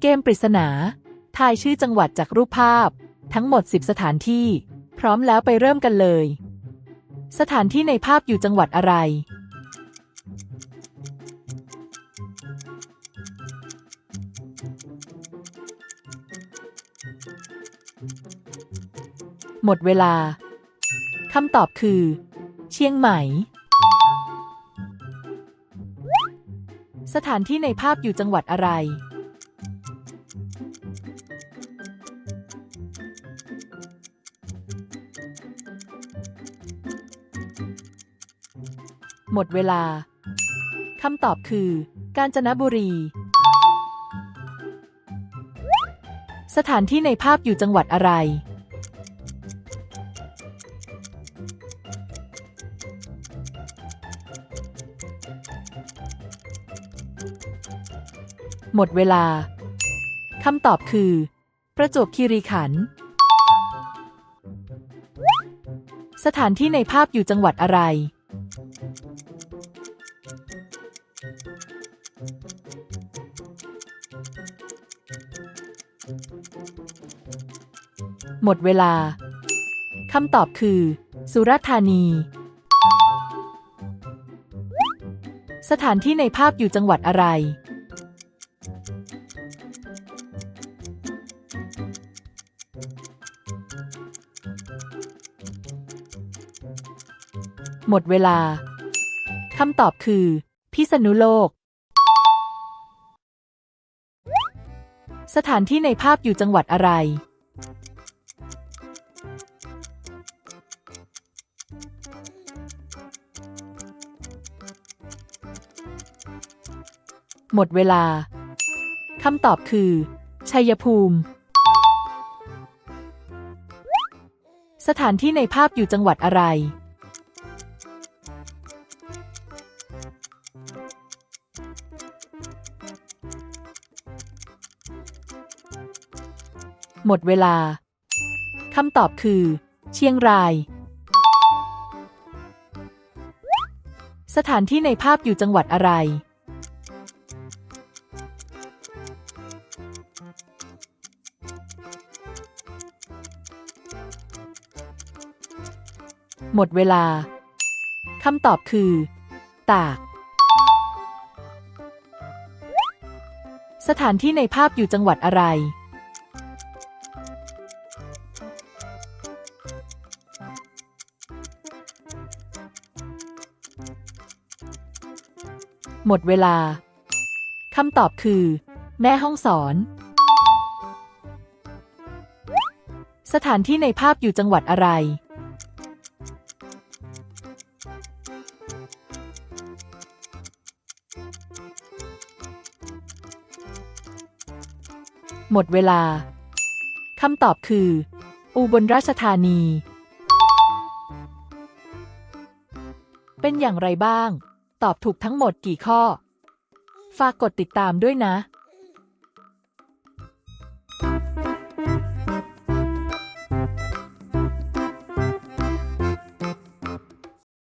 เกมปริศนา ทายชื่อจังหวัดจากรูปภาพ ทั้งหมด 10 สถานที่ พร้อมแล้วไปเริ่มกันเลย สถานที่ในภาพอยู่จังหวัดอะไร หมดเวลา คำตอบคือ เชียงใหม่ สถานที่ในภาพอยู่จังหวัดอะไร หมดเวลา คำตอบคือ กาญจนบุรี สถานที่ในภาพอยู่จังหวัดอะไร หมดเวลา คำตอบคือ ประจวบคีรีขันธ์สถานที่ในภาพอยู่จังหวัดอะไร หมดเวลา คำตอบคือ สุราษฎร์ธานี สถานที่ในภาพอยู่จังหวัดอะไร หมดเวลา คำตอบคือ พิษณุโลก สถานที่ในภาพอยู่จังหวัดอะไร หมดเวลา คำตอบคือ ชัยภูมิ สถานที่ในภาพอยู่จังหวัดอะไร หมดเวลา คำตอบคือ เชียงราย สถานที่ในภาพอยู่จังหวัดอะไร หมดเวลา คำตอบคือ ตาก สถานที่ในภาพอยู่จังหวัดอะไร หมดเวลา คำตอบคือ แม่ห้องสอน สถานที่ในภาพอยู่จังหวัดอะไร หมดเวลา คำตอบคือ อุบลราชธานี เป็นอย่างไรบ้าง ตอบถูกทั้งหมดกี่ข้อ ฝากกดติดตามด้วยนะ